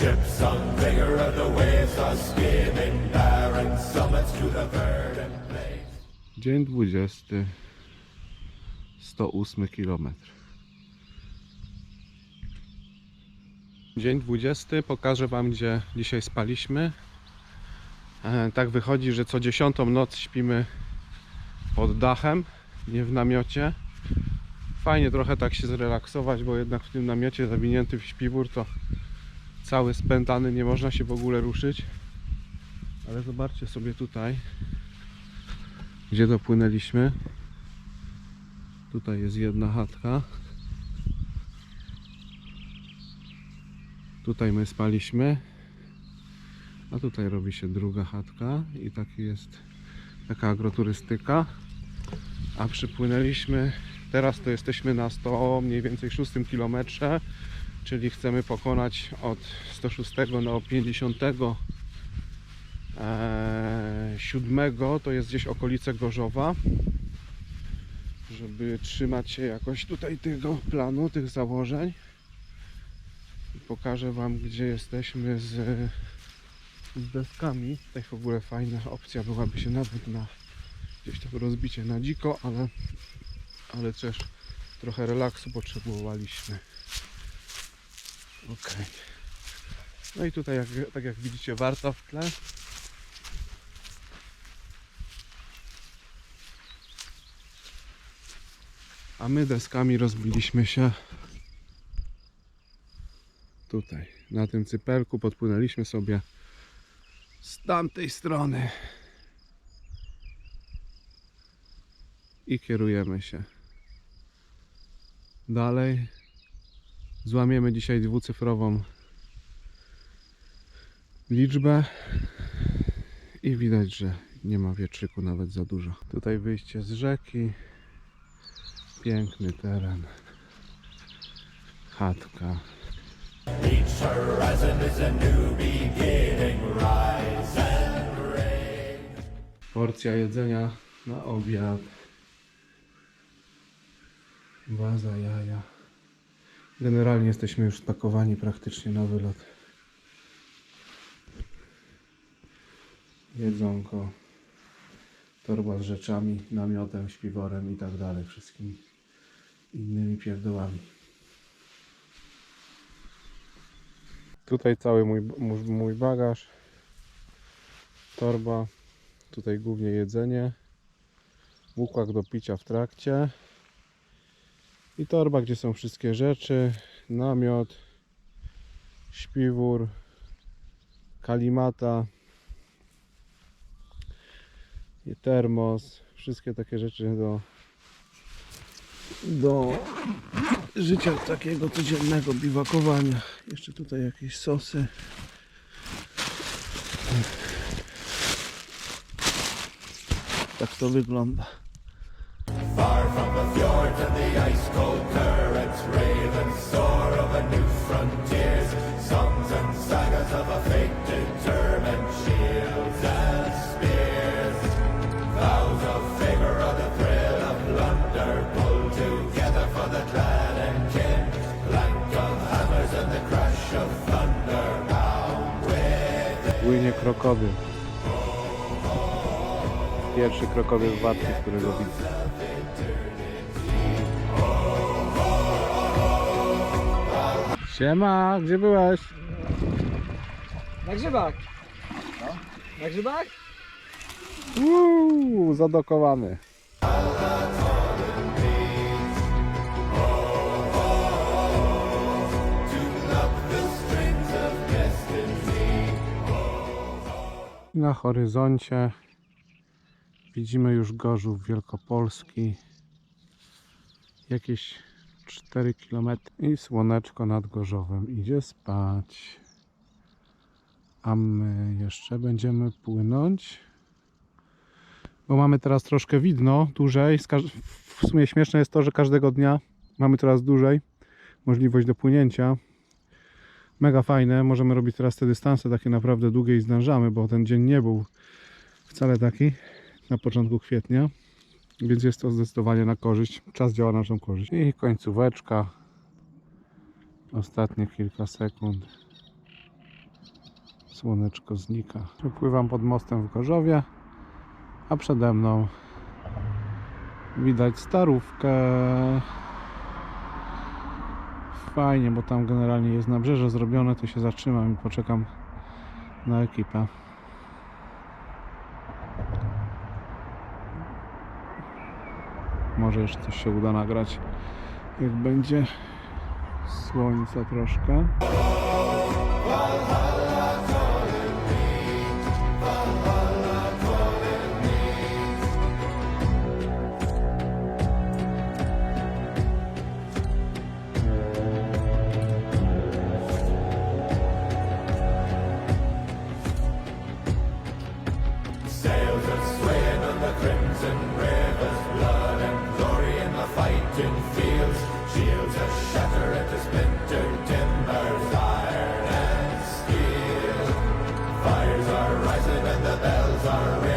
where the waves are skimming, barren summits to the verdant plains. Dzień 20. 108 km. Dzień 20. Pokażę Wam, gdzie dzisiaj spaliśmy. E, Tak wychodzi, że co dziesiątą noc śpimy pod dachem, nie w namiocie. Fajnie trochę tak się zrelaksować, bo jednak w tym namiocie zawinięty w śpiwór to cały spętany, nie można się w ogóle ruszyć. Ale zobaczcie sobie tutaj, gdzie dopłynęliśmy. Tutaj jest jedna chatka. Tutaj my spaliśmy. A tutaj robi się druga chatka i taki jest taka agroturystyka. A przypłynęliśmy, teraz to jesteśmy na 100 mniej więcej 6 kilometrze, czyli chcemy pokonać od 106 do 50 e, 7 to jest gdzieś okolice Gorzowa żeby trzymać się jakoś tutaj tego planu, tych założeń. Pokażę Wam gdzie jesteśmy z, z deskami. Tutaj w ogóle fajna opcja byłaby się nawet na gdzieś tam rozbicie na dziko, ale ale też trochę relaksu potrzebowaliśmy ok no i tutaj jak, tak jak widzicie warta w tle A my deskami rozbiliśmy się tutaj, na tym cypelku. Podpłynęliśmy sobie z tamtej strony i kierujemy się dalej. Złamiemy dzisiaj dwucyfrową liczbę i widać, że nie ma wietrzyku nawet za dużo. Tutaj wyjście z rzeki. Piękny teren. Chatka. Porcja jedzenia na obiad. Waza jaja. Generalnie jesteśmy już spakowani praktycznie na wylot. Jedzonko. Torba z rzeczami, namiotem, śpiworem i tak dalej. Wszystkimi innymi pierdołami. Tutaj cały mój, mój, bagaż. Torba. Tutaj głównie jedzenie. Bukłak do picia w trakcie. I torba, gdzie są wszystkie rzeczy. Namiot. Śpiwór. Kalimata. I termos. Wszystkie takie rzeczy do do życia takiego codziennego biwakowania. Jeszcze tutaj jakieś sosy. Tak to wygląda. From the fjords and the ice cold currents, raven soar over new frontiers, songs and sagas of a fate determined, shields and spears, vows of favor or the thrill of plunder, pulled together for the clan and kin, clank of hammers and the crash of thunder, bound with Płynie krokodyl. Pierwszy krokodyl w którego widzę. Siema, gdzie byłeś? Na grzybach. Na grzybach? Uuu, zadokowany. Na horyzoncie widzimy już Gorzów Wielkopolski. Jakieś 4 km i słoneczko nad Gorzowem idzie spać. A my jeszcze będziemy płynąć. Bo mamy teraz troszkę widno, dłużej. W sumie śmieszne jest to, że każdego dnia mamy coraz dłużej możliwość dopłynięcia. Mega fajne. Możemy robić teraz te dystanse takie naprawdę długie i zdążamy, bo ten dzień nie był wcale taki na początku kwietnia. Więc jest to zdecydowanie na korzyść. Czas działa na naszą korzyść. I końcóweczka. Ostatnie kilka sekund. Słoneczko znika. Pływam pod mostem w Gorzowie, a przede mną widać starówkę. Fajnie, bo tam generalnie jest nabrzeże zrobione, to się zatrzymam i poczekam na ekipę. Może jeszcze coś się uda nagrać, jak będzie słońca troszkę. sorrow.